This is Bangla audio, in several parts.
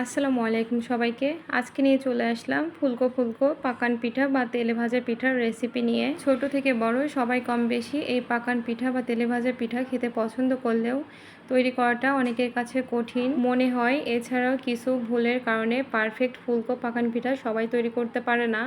আসসালামু আলাইকুম সবাইকে। আজকে নিয়ে চলে আসলাম ফুলকো ফুলকো পাকান পিঠা বা তেলে ভাজা পিঠার রেসিপি নিয়ে। ছোট থেকে বড়, সবাই কম বেশি এই পাকান পিঠা বা তেলে ভাজা পিঠা খেতে পছন্দ করলেও তৈরি করাটা অনেকের কাছে কঠিন মনে হয়। এছাড়াও কিছু ভুলের কারণে পারফেক্ট ফুলকো পাকান পিঠা সবাই তৈরি করতে পারে না।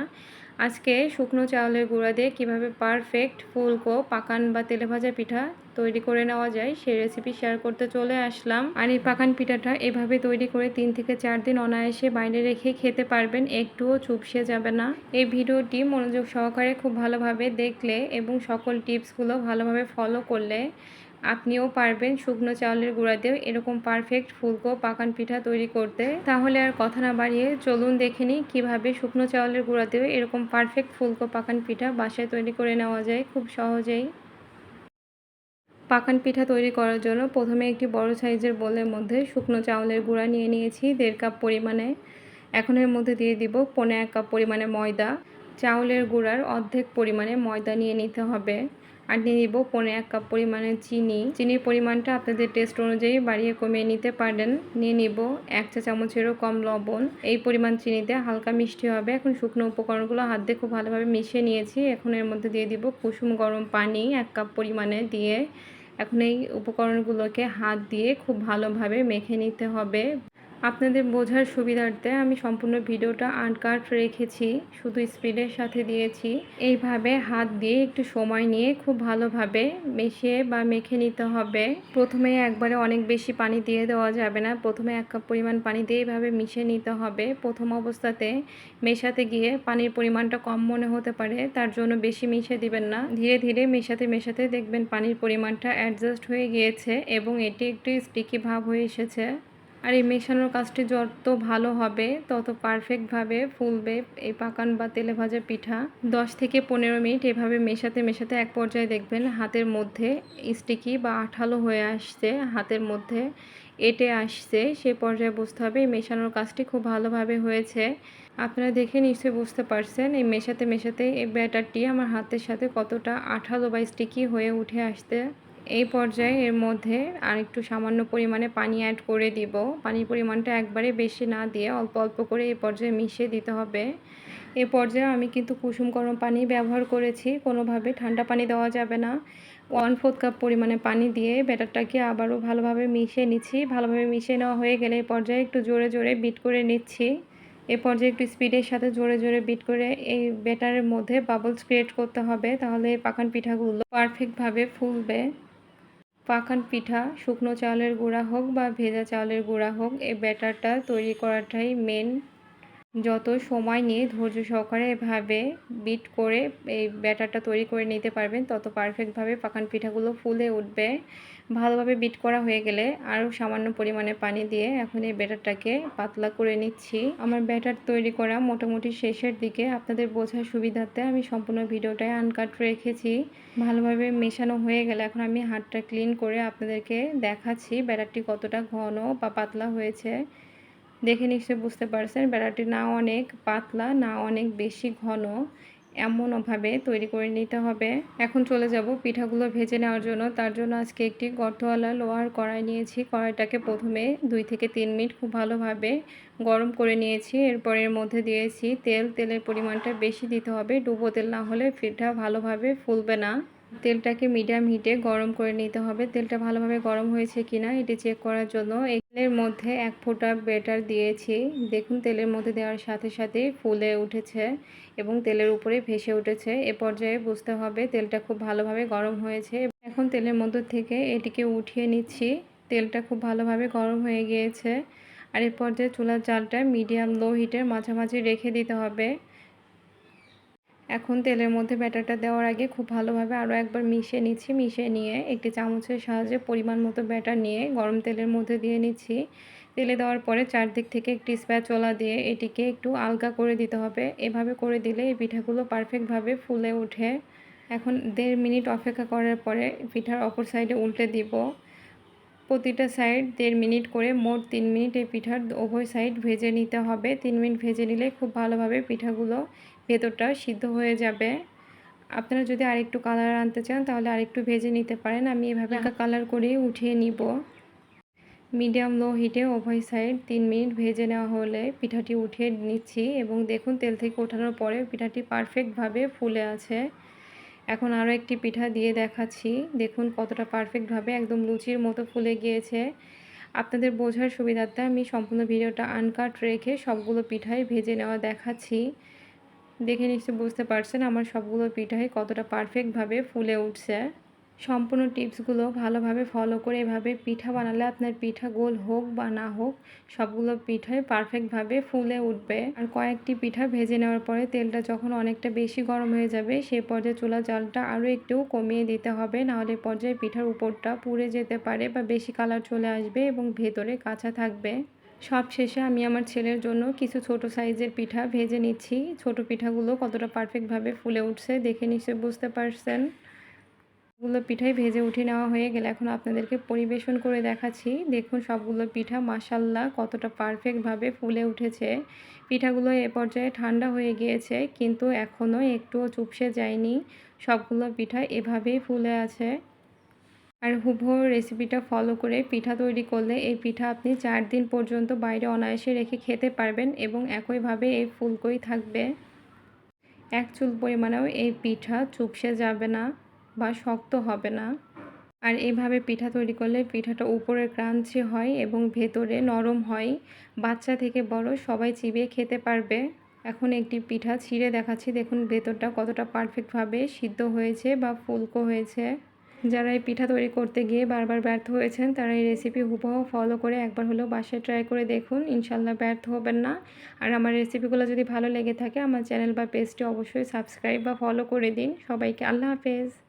আজকে শুকনো চাউলের গুঁড়া দিয়ে কীভাবে পারফেক্ট ফুলকো, পাকান বা তেলে ভাজা পিঠা তৈরি করে নেওয়া যায়, সেই রেসিপি শেয়ার করতে চলে আসলাম। আর এই পাকান পিঠাটা এভাবে তৈরি করে তিন থেকে চার দিন অনায়াসে বাইরে রেখে খেতে পারবেন, একটুও চুপসে যাবে না। এই ভিডিওটি মনোযোগ সহকারে খুব ভালোভাবে দেখলে এবং সকল টিপসগুলো ভালোভাবে ফলো করলে আপনিও পারবেন শুকনো চাউলের গুঁড়া দিয়েও এরকম পারফেক্ট ফুলকো পাকান পিঠা তৈরি করতে। তাহলে আর কথা না বাড়িয়ে চলুন দেখে নিই কীভাবে শুকনো চাউলের গুঁড়া দিয়েও এরকম পারফেক্ট ফুলকো পাকান পিঠা বাসায় তৈরি করে নেওয়া যায় খুব সহজেই। পাকান পিঠা তৈরি করার জন্য প্রথমে একটি বড় সাইজের বোলের মধ্যে শুকনো চাউলের গুঁড়া নিয়ে নিয়েছি দেড় কাপ পরিমাণে। এখন এর মধ্যে দিয়ে দিব পনেরো এক কাপ পরিমাণে ময়দা। চাউলের গুঁড়ার অর্ধেক পরিমাণে ময়দা নিয়ে নিতে হবে। আর নিয়ে নিব। পনেরো এক কাপ পরিমাণে চিনি। চিনির পরিমাণটা আপনাদের টেস্ট অনুযায়ী বাড়িয়ে কমিয়ে নিতে পারেন। নিয়ে নিব এক চা চামচেরও কম লবণ। এই পরিমাণ চিনিতে হালকা মিষ্টি হবে। এখন শুকনো উপকরণগুলো হাত দিয়ে খুব ভালোভাবে মিশিয়ে নিয়েছি। এখন এর মধ্যে দিয়ে দিব কুসুম গরম পানি এক কাপ পরিমাণে দিয়ে। এখন এই উপকরণগুলোকে হাত দিয়ে খুব ভালোভাবে মেখে নিতে হবে। আপনাদের বোঝার সুবিধার্থে আমি সম্পূর্ণ ভিডিওটা আনকাট রেখেছি, শুধু স্পিডের সাথে দিয়েছি। এইভাবে হাত দিয়ে একটু সময় নিয়ে খুব ভালোভাবে মিশিয়ে বা মেখে নিতে হবে। প্রথমে একবারে অনেক বেশি পানি দিয়ে দেওয়া যাবে না। প্রথমে এক কাপ পরিমাণ পানি দিয়ে এইভাবে মিশিয়ে নিতে হবে। প্রথম অবস্থাতে মেশাতে গিয়ে পানির পরিমাণটা কম মনে হতে পারে, তার জন্য বেশি মিশিয়ে দিবেন না। ধীরে ধীরে মেশাতে মেশাতে দেখবেন পানির পরিমাণটা অ্যাডজাস্ট হয়ে গিয়েছে এবং এটি একটু স্টিকি ভাব হয়ে এসেছে। আর এই মেশানোর কাজটি যত ভালো হবে, তত পারফেক্টভাবে ফুলবে এই পাকান বা তেলে ভাজা পিঠা। দশ থেকে পনেরো মিনিট এভাবে মেশাতে মেশাতে এক পর্যায়ে দেখবেন হাতের মধ্যে স্টিকি বা আঠালো হয়ে আসছে, হাতের মধ্যে এটে আসছে, সে পর্যায়ে বুঝতে হবে। এই মেশানোর কাজটি খুব ভালোভাবে হয়েছে। আপনারা দেখে নিশ্চয়ই বুঝতে পারছেন এই মেশাতে মেশাতে এই ব্যাটারটি আমার হাতের সাথে কতটা আঠালো বা স্টিকি হয়ে উঠে আসতে এই পর্যায়ে এর মধ্যে আর একটু সামান্য পরিমাণে পানি অ্যাড করে দিব। পানির পরিমাণটা একবারে বেশি না দিয়ে অল্প অল্প করে এই পর্যায়ে মিশিয়ে দিতে হবে। এ পর্যায়ে আমি কিন্তু কুসুম গরম পানি ব্যবহার করেছি। কোনোভাবে ঠান্ডা পানি দেওয়া যাবে না। ওয়ান ফোর্থ কাপ পরিমাণে পানি দিয়ে ব্যাটারটাকে আবারও ভালোভাবে মিশিয়ে নিচ্ছি। ভালোভাবে মিশিয়ে নেওয়া হয়ে গেলে এই পর্যায়ে একটু জোরে জোরে বিট করে নিচ্ছি। এ পর্যায়ে একটু স্পিডের সাথে জোরে জোরে বিট করে এই ব্যাটারের মধ্যে বাবলস ক্রিয়েট করতে হবে। তাহলে পাকান পিঠাগুলো পারফেক্টভাবে ফুলবে। পাখান পিঠা, শুকনো চালের গুঁড়া হোক বা ভেজা চালের গুঁড়া হোক, এই ব্যাটারটা তৈরি করাটাই মেন যত সময় নিয়ে ধৈর্য সহকারে এভাবে বিট করে এই ব্যাটারটা তৈরি করে নিতে পারবেন, তত পারফেক্টভাবে পাকান পিঠাগুলো ফুলে উঠবে। ভালোভাবে বিট করা হয়ে গেলে আরও সামান্য পরিমাণে পানি দিয়ে এখন এই ব্যাটারটাকে পাতলা করে নিচ্ছি। আমার ব্যাটার তৈরি করা মোটামুটি শেষের দিকে, আপনাদের বোঝার সুবিধার্থে আমি সম্পূর্ণ ভিডিওটায় আনকাট রেখেছি। ভালোভাবে মেশানো হয়ে গেলে এখন আমি হাতটা ক্লিন করে আপনাদেরকে দেখাচ্ছি ব্যাটারটি কতটা ঘন বা পাতলা হয়েছে। দেখে নিশ্চয়ই বুঝতে পারছেন, বেড়াটি না অনেক পাতলা, না অনেক বেশি ঘন এমনভাবে তৈরি করে নিতে হবে। এখন চলে যাব পিঠাগুলো ভেজে নেওয়ার জন্য। তার জন্য আজকে একটি গর্তওয়ালা লোহার কড়াই নিয়েছি। কড়াইটাকে প্রথমে দুই থেকে তিন মিনিট খুব ভালোভাবে গরম করে নিয়েছি। এরপর এর মধ্যে দিয়েছি তেল। তেলের পরিমাণটা বেশি দিতে হবে। ডুবো তেল না হলে পিঠা ভালোভাবে ফুলবে না। তেলটাকে মিডিয়াম হিটে গরম করে নিতে হবে। তেলটা ভালোভাবে গরম হয়েছে কিনা এটি চেক করার জন্য তেলের মধ্যে এক ফোঁটা বেটার দিয়েছি। দেখুন, তেলের মধ্যে দেওয়ার সাথে সাথে ফুলে উঠেছে এবং তেলের উপরে ভেসে উঠেছে। এ পর্যায়ে বুঝতে হবে তেলটা খুব ভালোভাবে গরম হয়েছে। এখন তেলের মধ্যে থেকে এটিকে উঠিয়ে নিচ্ছি। তেলটা খুব ভালোভাবে গরম হয়ে গিয়েছে। আর এ পর্যায়ে চুলার জালটা মিডিয়াম লো হিটের মাঝামাঝি রেখে দিতে হবে। এখন তেলের মধ্যে ব্যাটারটা দেওয়ার আগে খুব ভালোভাবে আরও একবার মিশিয়ে নিচ্ছি, মিশিয়ে নিয়ে একটি চামচের সাহায্যে পরিমাণ মতো ব্যাটার নিয়ে গরম তেলের মধ্যে দিয়ে নিচ্ছি। তেলে দেওয়ার পরে চারদিক থেকে একটি স্প্যাচলা দিয়ে এটিকে একটু আলগা করে দিতে হবে। এভাবে করে দিলে এই পিঠাগুলো পারফেক্টভাবে ফুলে ওঠে। এখন দেড় মিনিট অপেক্ষা করার পরে পিঠার অপর সাইডে উল্টে দিব। প্রতিটা সাইড দেড় মিনিট করে মোট তিন মিনিট এই পিঠার উভয় সাইড ভেজে নিতে হবে। তিন মিনিট ভেজে নিলে খুব ভালোভাবে পিঠাগুলো ভেতরটা সিদ্ধ হয়ে যাবে। আপনারা যদি আরেকটু কালার আনতে চান তাহলে আরেকটু ভেজে নিতে পারেন। আমি এভাবে একটা কালার করে উঠিয়ে নিব। মিডিয়াম লো হিটে উভয় সাইড তিন মিনিট ভেজে নেওয়া হলে পিঠাটি উঠিয়ে নিচ্ছি এবং দেখুন তেল থেকে ওঠানোর পরে পিঠাটি পারফেক্টভাবে ফুলে আছে। এখন আরও একটি পিঠা দিয়ে দেখাচ্ছি। দেখুন কতটা পারফেক্টভাবে একদম লুচির মতো ফুলে গিয়েছে। আপনাদের বোঝার সুবিধার্থে আমি সম্পূর্ণ ভিডিওটা আনকাট রেখে সবগুলো পিঠাই ভেজে নেওয়া দেখাচ্ছি। দেখে নিশ্চয়ই বুঝতে পারছেন আমার সবগুলো পিঠাই কতটা পারফেক্টভাবে ফুলে উঠছে। সম্পূর্ণ টিপসগুলো ভালোভাবে ফলো করে এভাবে পিঠা বানালে আপনার পিঠা গোল হোক বা না হোক, সবগুলো পিঠাই পারফেক্টভাবে ফুলে উঠবে। আর কয়েকটি পিঠা ভেজে নেওয়ার পরে তেলটা যখন অনেকটা বেশি গরম হয়ে যাবে সেই পর্যায়ে চুলা জলটা আরও একটু কমিয়ে দিতে হবে। নাহলে পর্যায়ে পিঠার উপরটা পুড়ে যেতে পারে বা বেশি কালার চলে আসবে এবং ভেতরে কাঁচা থাকবে। সব শেষে আমি আমার ছেলের জন্য কিছু ছোট সাইজের পিঠা ভেজে নিচ্ছি। ছোট পিঠাগুলো কতটা পারফেক্টভাবে ফুলে উঠছে দেখে নিশ্চয়ই বুঝতে পারছেন। সবগুলো পিঠাই ভেজে উঠে নেওয়া হয়ে গেলে এখন আপনাদেরকে পরিবেশন করে দেখাচ্ছি। দেখুন সবগুলো পিঠা মাসাল্লাহ কতটা পারফেক্টভাবে ফুলে উঠেছে। পিঠাগুলো এ পর্যায়ে ঠান্ডা হয়ে গিয়েছে, কিন্তু এখনও একটুও চুপসে যায়নি। সবগুলো পিঠা এভাবেই ফুলে আছে। আর হুবহু রেসিপিটা ফলো করে পিঠা তৈরি করলে এই পিঠা আপনি চার দিন পর্যন্ত বাইরে অনায়াসে রেখে খেতে পারবেন এবং একইভাবে এই ফুলকোই থাকবে। এক চুল পরিমাণেও এই পিঠা চুপসে যাবে না বা শক্ত হবে না। আর এইভাবে পিঠা তৈরি করলে পিঠাটা উপরে ক্রাঞ্চি হয় এবং ভেতরে নরম হয়। বাচ্চা থেকে বড় সবাই চিবিয়ে খেতে পারবে। এখন একটি পিঠা ছিঁড়ে দেখাচ্ছি। দেখুন, ভেতরটা কতটা পারফেক্টভাবে সিদ্ধ হয়েছে বা ফুলকো হয়েছে। যারা এই পিঠা তৈরি করতে গিয়ে বারবার ব্যর্থ হয়েছেন, তারা এই রেসিপি হুবহু ফলো করে একবার হলেও বাসায় ট্রাই করে দেখুন। ইনশাল্লাহ ব্যর্থ হবেন না। আর আমার রেসিপিগুলো যদি ভালো লেগে থাকে, আমার চ্যানেল বা পেজটি অবশ্যই সাবস্ক্রাইব বা ফলো করে দিন। সবাইকে আল্লাহ হাফেজ।